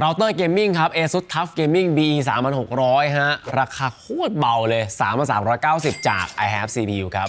เราเตอร์เกมมิ่งครับ ASUS TUF Gaming BE 3600 ฮะ ราคาโคตรเบาเลย 3,390 จาก I have CPU ครับ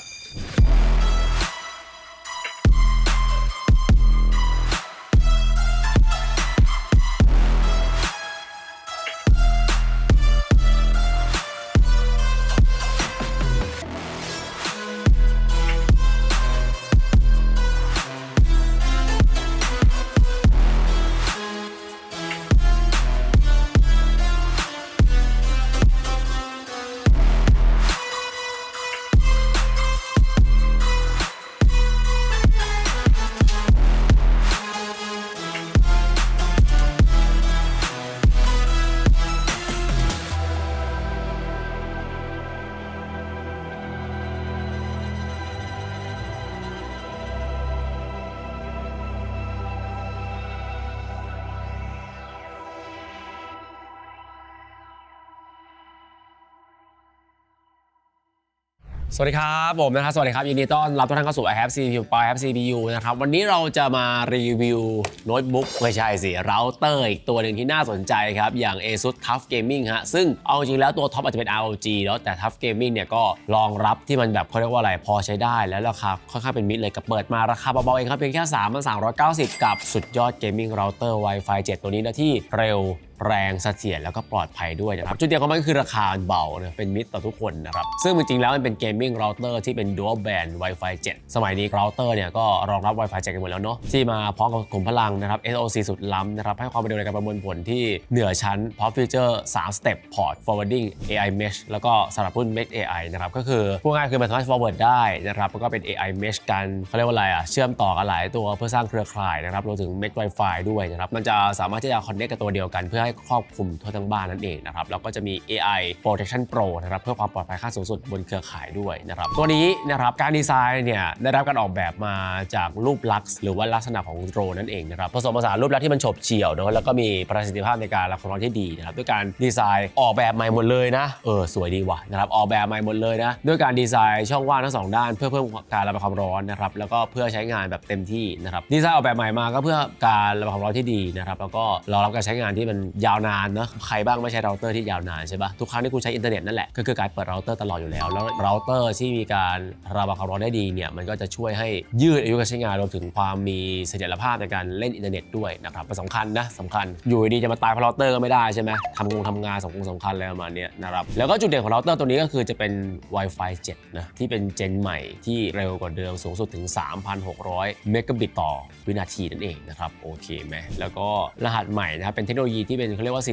สวัสดีครับผมนะครับสวัสดีครับยินดีต้อนรับทุกท่านเข้าสู่ i have CPU ป i have CPU นะครับวันนี้เราจะมารีวิวโน้ตบุ๊กไม่ใช่สิเราเตอร์อีกตัวหนึ่งที่น่าสนใจครับ อย่าง ASUS TUF Gaming ฮะซึ่งเอาจริงแล้วตัวท็อปอาจจะเป็น ROG แล้วแต่ TUF Gaming เนี่ยก็รองรับที่มันแบบเขาเรียกว่าอะไรพอใช้ได้ แล้วราคาค่อนข้างเป็นมิตรเลยกับเปิดมาราคาเบาๆเองครับเพียงแค่3,390 กับสุดยอด Gaming Router Wi-Fi 7 ตัวนี้นะที่เร็ว แรงเสถียรแล้วก็ปลอดภัยด้วยนะครับ จุดเด่นของมันก็คือราคาเบานะเป็นมิตรต่อทุกคนนะครับ ซึ่งจริงๆแล้วมันเป็นเกมมิ่งเราเตอร์ที่เป็น dual band Wi-Fi 7 สมัยนี้เราเตอร์เนี่ยก็รองรับ Wi-Fi 7 กันหมดแล้วเนาะที่มาพร้อมกับขุมพลังนะครับ SoC สุดล้ำนะครับให้ความเร็วในการประมวลผลที่เหนือชั้นพร้อมฟีเจอร์3 step port forwarding AI mesh แล้วก็สำหรับรุ่น Mesh AI นะครับก็คือพูดง่ายคือมันสามารถ forward ได้นะครับแล้วก็เป็น AI mesh กันเขาเรียกว่าอะไรอะเชื่อมต่อกันหลายตัวเพื่อสร้างเครือข่ายนะครับรวมถึง Mesh Wi-Fi ด้วยนะครับมันจะสามารถที่จะ connect กับตัวเดียวกันเพื่อใครอบคลุมทั่วทั้งบ้านนั่นเองนะครับแล้วก็จะมี AI Protection Pro นะครับเพื่อความปลอดภัยขั้นสูงสุดบนเครือข่ายด้วยนะครับตัวนี้นะครับการดีไซน์เนี่ยได้รับการออกแบบมาจากรูปลักษณ์หรือว่าลักษณะของโดรนนั่นเองนะครับผสมผสานรูปลักษณ์ที่มันฉบเฉี่ยวนะแล้วก็มีประสิทธิภาพในการรับความร้อนที่ดีนะครับด้วยการดีไซน์ออกแบบใหม่หมดเลยนะเออสวยดีว่ะนะครับออกแบบใหม่หมดเลยนะด้วยการดีไซน์ช่องว่างทั้งสองด้านเพื่อเพิ่มการระบายความร้อนนะครับแล้วก็เพื่อใช้งานแบบเต็มที่นะครับดีไซน์ออกแบบใหม่มาก็เพื่อการระบายความร้อนที่ดีนะครับแล้วก็รองรับการใช้งานที่มันยาวนานเนอะใครบ้างไม่ใช้เราเตอร์ที่ยาวนานใช่ปะทุกครั้งที่คุณใช้อินเทอร์เน็ตนั่นแหละก็คือการเปิดเราเตอร์ตลอดอยู่แล้ว แล้วเราเตอร์ที่มีการระบายความร้อนได้ดีเนี่ยมันก็จะช่วยให้ยืดอายุการใช้งานรวมถึงความมีเสถียรภาพในการเล่นอินเทอร์เน็ตด้วยนะครับสำคัญนะสำคัญอยู่ดีจะมาตายเพราะเราเตอร์ก็ไม่ได้ใช่ไหมทำงงทำงานสำคัญสำคัญอะไรประมาณนี้นะครับแล้วก็จุดเด่นของเราเตอร์ตัวนี้ก็คือจะเป็น Wi-Fi 7นะที่เป็นเจนใหม่ที่เร็วกว่าเดิมสูงสุดถึง 3,600 เมกะบิตต่อวินาทีนั่นเองนะครับโอเคไหมแล้วก็รหัสใหม่นะครับเป็นเทคโนโลยีที่เป็นเขาเรียกว่า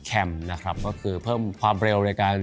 4096 แคมนะครับ ก็คือเพิ่มความเร็วในการ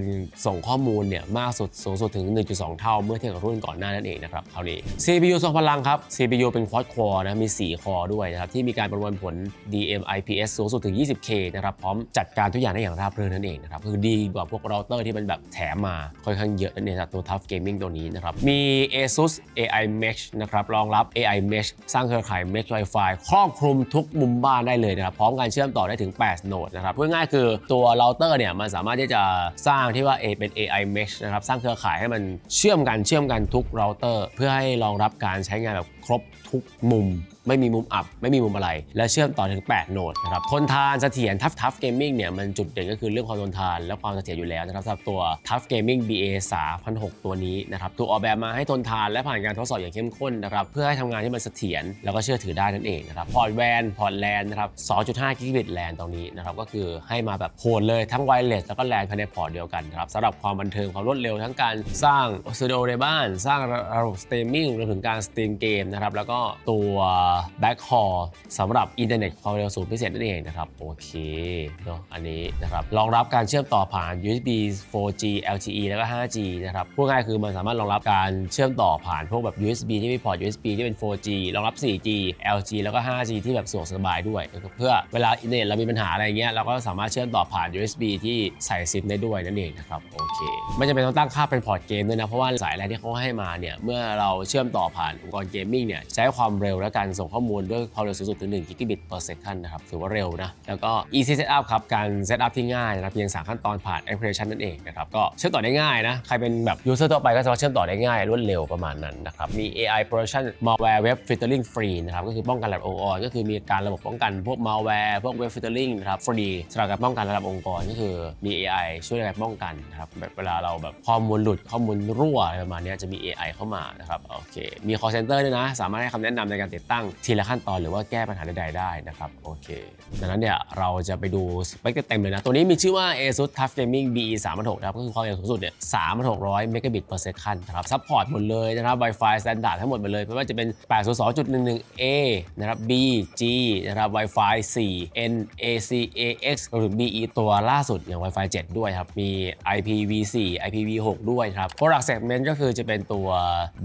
ส่งข้อมูลเนี่ยมากสุดสูงสุดถึง 1.2 เท่าเมื่อเทียบกับรุ่นก่อนหน้านั่นเองนะครับคราวนี้ CPU ทรงพลังครับ CPU เป็น quad core นะ มี 4 คอด้วยนะครับ ที่มีการประมวลผล DMIPS สูงสุดถึง 20K นะครับ พร้อมจัดการทุกอย่างได้อย่างราบรื่นนั่นเองนะครับ คือดีกว่าพวกเราเตอร์ที่มันแบบแถมมาค่อนข้างเยอะนั่นเองจากตัว Tough Gaming ตัวนี้นะครับ มี ASUS AI Mesh นะครับรองรับ AI Mesh สร้างเครือข่าย Mesh Wi-Fi ครอบคลุมทุกมุมบ้านได้เลยนะครับพร้อมการเชื่อมต่อได้ถึง 8 Node นะครับพูดง่ายคือตัวเราเตอร์เนี่ยมันสามารถที่จะสร้างที่ว่า A เป็น AI Mesh นะครับสร้างเครือข่ายให้มันเชื่อมกันเชื่อมกันทุกเราเตอร์เพื่อให้รองรับการใช้งานแบบ ครบทุกมุม ไม่มีมุมอับ ไม่มีมุมอะไร และเชื่อมต่อถึง 8 โหนดนะครับทนทานเสถียรทัฟทัฟเกมมิ่งเนี่ยมันจุดเด่นก็คือเรื่องความทนทานและความเสถียรอยู่แล้วนะครับสำหรับตัว Tough Gaming BA 3006ตัวนี้นะครับถูกออกแบบมาให้ทนทานและผ่านการทดสอบอย่างเข้มข้นนะครับเพื่อให้ทำงานที่มันเสถียรแล้วก็เชื่อถือได้นั่นเองนะครับพอร์ตแวนพอร์ตแลนนะครับ2.5กิกะบิตแลนตรงนี้นะครับก็คือให้มาแบบโหดเลยทั้งไวเลสแล้วก็แลนภายในพอร์ตเดียวกันนะครับสำหรับความบันเทิงความรวดเร็วทั้งการสร้างสตูดิโอในบ้าน สร้างระบบสตรีมมิ่งรวมถึงการสตรีมเกมนะครับ แล้วก็ตัวแบ็คฮอลสำหรับอินเทอร์เน็ตความเร็วสูงพิเศษนั่นเองนะครับ โอเคเนาะอันนี้นะครับรองรับการเชื่อมต่อผ่าน USB 4G LTE แล้วก็ 5G นะครับพูดง่ายคือมันสามารถรองรับการเชื่อมต่อผ่านพวกแบบ USB ที่มีพอร์ต USB ที่เป็น 4G รองรับ 4G LG แล้วก็ 5G ที่แบบสะดวกสบายด้วยเพื่อเวลาอินเทอร์เน็ตเรามีปัญหาอะไรเงี้ยเราก็สามารถเชื่อมต่อผ่าน USB ที่ใส่ซิมได้ด้วยนั่นเองนะครับโอเคไม่จำเป็นต้องตั้งค่าเป็นพอร์ตเกมด้วยนะเพราะว่าสายแรกที่เขาให้มาเนี่ยเมื่อเราเชื่อมต่อผ่านอุปกรณ์เกมมิ่งเนี่ยใช้ความเร็วและการส่งข้อมูลด้วยความเร็วสูงสุดถึง1 gigabit per second นะครับถือว่าเร็วนะ แล้วก็ easy setup ครับ การ setup ที่ง่ายนะครับเพียง 3 ขั้นตอนผ่านแอปพลิเคชันนั่นเองนะครับก็เชื่อมต่อได้ง่ายนะใครเป็นแบบ user ทั่วไปก็สามารถเชื่อมต่อได้ง่ายรวดเร็วประมาณนั้นนะครับมี AI protection malware web filtering free นะครับก็คือป้องกันระดับองค์กรก็คือมีการระบบป้องกันพวก malware พวก web filtering นะครับฟรีสำหรับการป้องกันระดับองค์กรก็คือมี AI ช่วยในการป้องกันนะครับแบบเวลาเราแบบข้อมูลหลุดข้อมูลรั่วอะไรประมาณนี้จะมี AI เข้ามานะครับโอเคมี call center ด้วยนะสามารถให้คำแนะนำในการติดตั้งทีละขั้นตอนหรือว่าแก้ปัญหาใดๆได้นะครับโอเคดังนั้นเนี่ยเราจะไปดูสเปคเต็มๆเลยนะ ตัวนี้มีชื่อว่า ASUS TUF Gaming BE 3 6นะครับก็คือความเร็วสูงสุดเนี่ย3,600 megabit per second นะครับซัพพอร์ตหมดเลยนะครับ Wi-Fi standard ทั้งหมดหมดเลยไม่ว่าจะเป็น 802.11a นะครับ B G นะครับ Wi-Fi 4 N AC AX รวมถึง BE ตัวล่าสุดอย่าง Wi-Fi 7 ด้วยครับ มี IPv4 IPv6 ด้วยครับ Product segment ก็คือจะเป็นตัว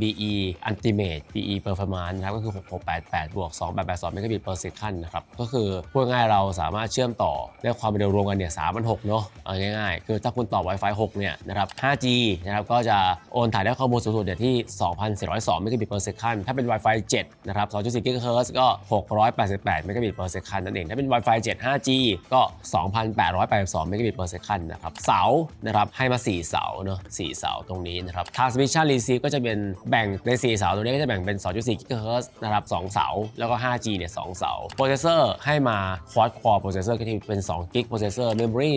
BE Ultimate BE Performance นะครับก็คือ 6688 บวก 2882 megabit per second นะครับ ก็คือพูดง่ายเราสามารถเชื่อมต่อได้ความเร็วรวมกันเนี่ย3,600เนาะเอาง่ายๆ คือถ้าคุณต่อ Wi-Fi 6 เนี่ยนะครับ 5G นะครับก็จะโอนถ่ายได้ข้อมูลสูงสุดเนี่ยที่ 2,402 megabit per second ถ้าเป็น Wi-Fi 7 นะครับ 2.4 GHz ก็ 688 megabit per second นั่นเอง ถ้าเป็น Wi-Fi 7 5G ก็ 2,882 megabit per second นะครับ เสา นะครับให้มา 4 เสาเนอะ4เสาตรงนี้นะครับ transmission receive ก็จะเป็นแบ่งใน 4 เสาตรงนี้ก็จะแบ่งเป็น 2.4 4 GHz นะครับ2เสา แล้วก็ 5G เนี่ย2เสา processor ให้มา quad core processor ก็ที่เป็น2 GB processor memory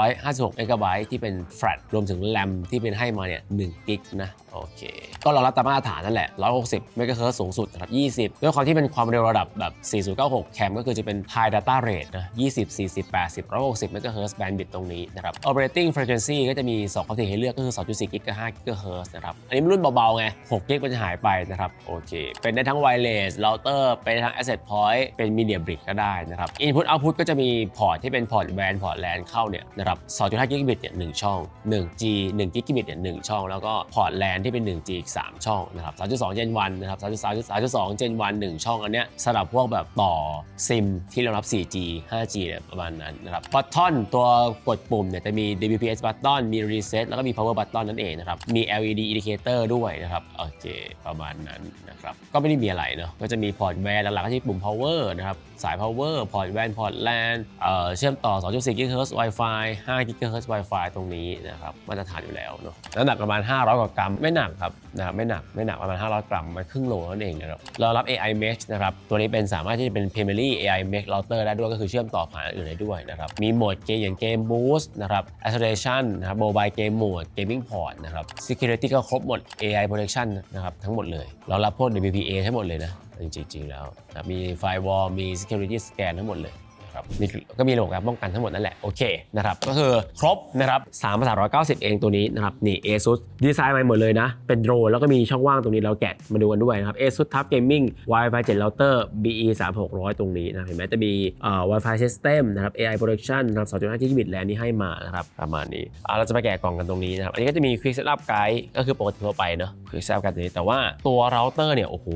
256 MB ที่เป็น flash รวมถึง RAM ที่เป็นให้มาเนี่ย1 GB นะ โอเค ก็เรารับตามมาตรฐานนั่นแหละ 160 MHz สูงสุดนะครับ 20 ด้วยความที่เป็นความเร็วระดับแบบ 4096 แคมก็คือจะเป็น high data rate นะ 20 40 80 160 MHz bandwidth ตรงนี้นะครับ operating frequency ก็จะมี2ความถี่ให้เลือกก็คือ 2.4 GHz กับ5 GHz นะครับ อันนี้มันรุ่นเบาๆไง6 GHz มันจะหายไปนะครับ โอเคเป็นได้ทั้ง wireless router เป็นได้ทั้ง asset point เป็น media bridge ก็ได้นะครับ input output ก็จะมีพอร์ตที่เป็นพอร์ต WAN พอร์ต LAN เข้าเนี่ยนะครับ2.5 gigabit เนี่ย1ช่อง 1G 1 gigabit เนี่ย1ช่อง แล้วก็พอร์ต LAN ที่เป็น 1G อีก3ช่องนะครับ3.2 Gen 1นะครับ3.3 3.2 Gen 1 1ช่องอันเนี้ยสำหรับพวกแบบต่อซิมที่รองรับ 4G 5G เนี่ยประมาณนั้นนะครับบัตทอนตัวกดปุ่มเนี่ยจะมี DPPS button มี reset แล้วก็มี power button นั่นเองนะครับมี LED indicator ด้วยนะครับโอเคประมาณนั้นนะครับก็ไม่ได้มีอะไรเนาะก็จะมีพอร์ตแวนหลักๆก็ที่ปุ่ม power นะครับสาย power พอร์ตแวนพอร์ต LAN เอ่อเชื่อมต่อ 2.4 GHz Wi-Fi 5 GHz Wi-Fi ตรงนี้นะครับมาตรฐานอยู่แล้วเนาะน้ำหนักประมาณ 500 กว่ากรัมไม่หนักครับนะครับไม่หนักไม่หนักประมาณ 500 กรัมมันครึ่งโลนั่นเองนะครับเรารับ AI Mesh นะครับตัวนี้เป็นสามารถที่จะเป็น Primary AI Mesh Router ได้ด้วยก็คือเชื่อมต่อผ่านอันอื่นได้ด้วยนะครับมีโหมดเกมอย่างเกม Boost นะครับ Acceleration นะครับ Mobile Game Mode Gaming Port นะครับ Security ก็ครบหมด AI Protection นะครับทั้งหมดเลย เรารับพวก WPA ทั้งหมดเลยนะ จริงๆแล้วนะมี Firewall มี Security Scan ทั้งหมดเลย ครับมีก็มีระบบการป้องกันทั้งหมดนั่นแหละโอเคนะครับก็คือครบนะครับ3ภาษา190เองตัวนี้นะครับนี่ ASUS ดีไซน์มาหมดเลยนะ เป็นโดรนแล้วก็มีช่องว่างตรงนี้เราแกะมาดูกันด้วยนะครับ ASUS TUF Gaming Wi-Fi 7 Router BE 3600 ตรงนี้นะเห็นไหมจะมีเอ่อ Wi-Fi System นะครับ AI Protection นะครับ2.5 Gigabit LAN นี่ให้มานะครับประมาณนี้อะเราจะมาแกะกล่องกันตรงนี้นะครับอันนี้ก็จะมี Quick Setup Guide ก็คือปกติทั่วไปเนาะ Quick Setup Guide ตัวนี้แต่ว่าตัวเราเตอร์เนี่ยโอ้โห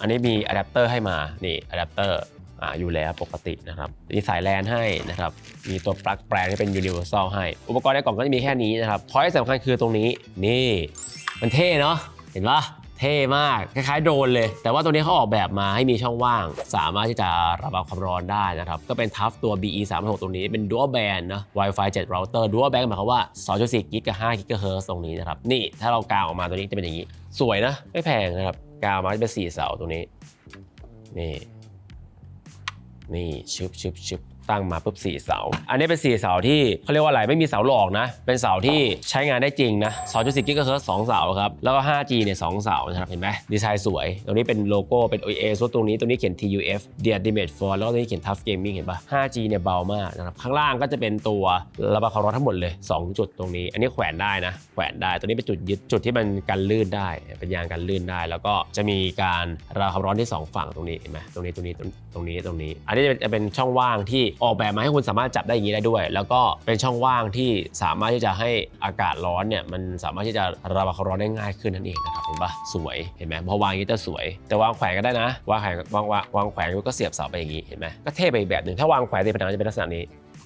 อันนี้มีอะแดปเตอร์ให้มานี่อะแดปเตอร์ อยู่แล้วปกตินะครับมีสายแลนให้นะครับมีตัวปลั๊กแปลงที่เป็น universal ให้ อุปกรณ์ในกล่องก็จะมีแค่นี้นะครับพอยต์สำคัญคือตรงนี้นี่มันเท่เนาะเห็นปะเท่มาก คล้ายๆโดรนเลย แต่ว่าตัวนี้เขาออกแบบมาให้มีช่องว่าง สามารถที่จะระบายความร้อนได้นะครับ ก็เป็นทัฟตัว BE 3 6ตรงนี้เป็น dual band นะ Wi-Fi 7 router dual band หมายความว่า 2.4 กิกกับ5 GHz ตรงนี้นะครับ นี่ถ้าเรากางออกมาตัวนี้จะเป็นอย่างนี้ สวยนะ ไม่แพงนะครับ กางออกมาจะเป็น4เสาตรงนี้ นี่ นี่ชึบชึบชึบตั้งมาปุ๊บสี่เสา อันนี้เป็นสี่เสาที่เขาเรียกว่าอะไรไม่มีเสาหลอกนะ เป็นเสาที่ใช้งานได้จริงนะ2.10กิกะเฮิรตสองเสาครับ แล้วก็ 5G เนี่ยสองเสานะครับ เห็นไหมดีไซน์สวย ตรงนี้เป็นโลโก้เป็น OA ส่วนตรงนี้ตรงนี้เขียน TUF The Ultimate for แล้วก็ตรงนี้เขียน Tough Gaming เห็นปะ 5G เนี่ยเบามากนะครับ ข้างล่างก็จะเป็นตัวระบายความร้อนทั้งหมดเลย 2 จุดตรงนี้ อันนี้แขวนได้นะ แขวนได้ตัวนี้เป็นจุดยึดจุดที่มันกันลื่นได้ เป็นยางกันลื่นได้ แล้วก็จะมีการระบายความร้อนที่สองฝั่งตรงนี้เห็นไหมตรงนี้ตรงนี้ ตรงนี้ตรงนี้ อันนี้จะเป็นช่องว่างที่ออกแบบมาให้คุณสามารถจับได้อย่างนี้ได้ด้วย แล้วก็เป็นช่องว่างที่สามารถที่จะให้อากาศร้อนเนี่ยมันสามารถที่จะระบายความร้อนได้ง่ายขึ้นนั่นเองนะครับเห็นปะสวยเห็นไหมพอวางอย่างนี้จะสวย แต่วางแขวนก็ได้นะ วางแขวนวางวางวางแขวนก็เสียบเสาไปอย่างนี้เห็นไหมก็เท่ไปอีกแบบหนึ่งถ้าวางแขวนในผนังจะเป็นลักษณะนี้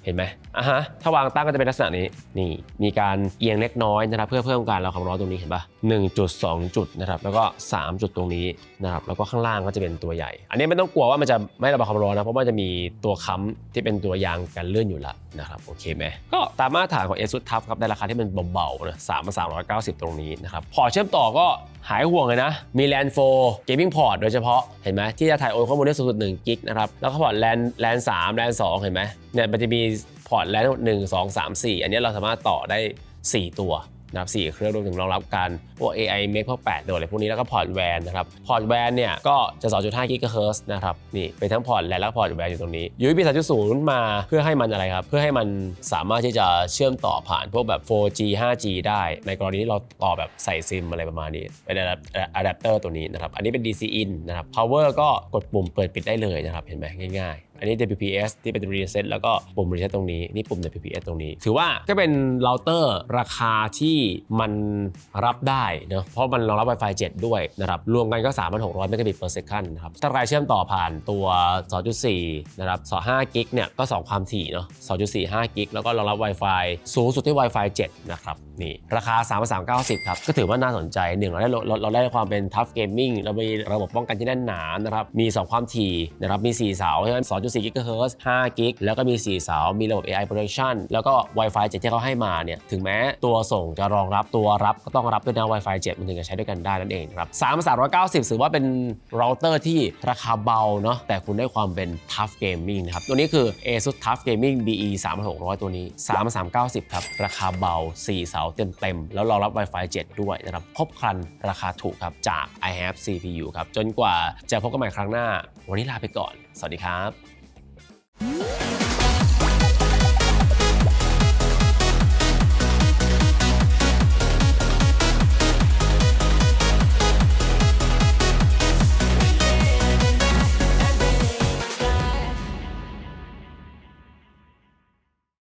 เห็นไหมอะฮะถ้าวางตั้งก็จะเป็นลักษณะนี้นี่มีการเอียงเล็กน้อยนะครับเพื่อเพิ่มการระบายความร้อนตรงนี้เห็นปะ1จุด2จุดนะครับแล้วก็ 3 จุดตรงนี้นะครับแล้วก็ข้างล่างก็จะเป็นตัวใหญ่ อันนี้ไม่ต้องกลัวว่ามันจะไม่ระบายความร้อนนะเพราะว่าจะมีตัวค้ำที่เป็นตัวยางกันเลื่อนอยู่แล้วนะครับโอเคไหมก็ตามมาตรฐานของ ASUS TUF ครับในราคาที่มันเบาๆนะสามพันสามร้อยเก้าสิบตรงนี้นะครับพอเชื่อมต่อก็หายห่วงเลยนะ มี LAN 4 Gaming Port โดยเฉพาะ เห็นไหมที่จะถ่ายโอนข้อมูลได้สูงสุด1กิกนะครับ แล้วก็พอร์ต LAN LAN 3 LAN 2เห็นไหมเนี่ยมันจะมีพอร์ต LAN ทั้งหมด1 2 3 4อันนี้เราสามารถต่อได้ 4 ตัวนะครับ4เครื่องรวมถึงรองรับการพวก AI Make พวก8โดดอะไรพวกนี้แล้วก็พอร์ตแวนนะครับ พอร์ตแวนเนี่ยก็จะ2.5กิกะเฮิรตนะครับ นี่เป็นทั้งพอร์ตแลนและพอร์ตแวนอยู่ตรงนี้ USB 3.0 มาเพื่อให้มันอะไรครับ เพื่อให้มันสามารถที่จะเชื่อมต่อผ่านพวกแบบ 4G 5G ได้ ในกรณีที่เราต่อแบบใส่ซิมอะไรประมาณนี้ เป็นอะแดปเตอร์ตัวนี้นะครับ อันนี้เป็น DC in นะครับ power ก็กดปุ่มเปิดปิดได้เลยนะครับ เห็นไหมง่าย อันนี้ WPS ที่เป็น reset แล้วก็ปุ่ม reset ตรงนี้ นี่ปุ่ม WPS ตรงนี้ ถือว่าก็เป็นเราเตอร์ราคาที่มันรับได้เนอะเพราะมันรองรับ Wi-Fi 7 ด้วยนะครับ รวมกันก็ 3,600 megabit per second นะครับ ถ้าใครเชื่อมต่อผ่านตัว 2.4 นะครับ 25 กิกเนี่ยก็ 2 ความถี่เนาะ 2.45 กิกแล้วก็รองรับ Wi-Fi สูงสุดที่ Wi-Fi 7 นะครับ นี่ราคา 3,390 ครับ ก็ถือว่าน่าสนใจหนึ่งเราได้เราเราได้ความเป็น tough gaming เรามีระบบป้องกันที่แน่นหนานะครับ มี 2 ความถี่นะครับ มี 4 เสาใช่ไหม2.4 GHz 5กิกแล้วก็มี 4 เสา มีระบบ AI protection แล้วก็ Wi-Fi 7 ที่เขาให้มาเนี่ยถึงแม้ตัวส่งจะรองรับตัวรับก็ต้องรับด้วยนะ Wi-Fi 7 มันถึงจะใช้ด้วยกันได้นั่นเองนะครับ3,390ถือว่าเป็นเราเตอร์ที่ราคาเบาเนาะแต่คุณได้ความเป็น tough gaming นะครับตัวนี้คือ ASUS Tough Gaming BE 3600 ตัวนี้ 3,390ครับราคาเบา 4 เสาเต็มๆ แล้วรองรับ Wi-Fi 7 ด้วยนะครับ ครบครันราคาถูกครับ จาก i have CPU ครับ จนกว่าจะพบกันใหม่ครั้งหน้า วันนี้ลาไปก่อน สวัสดีครับ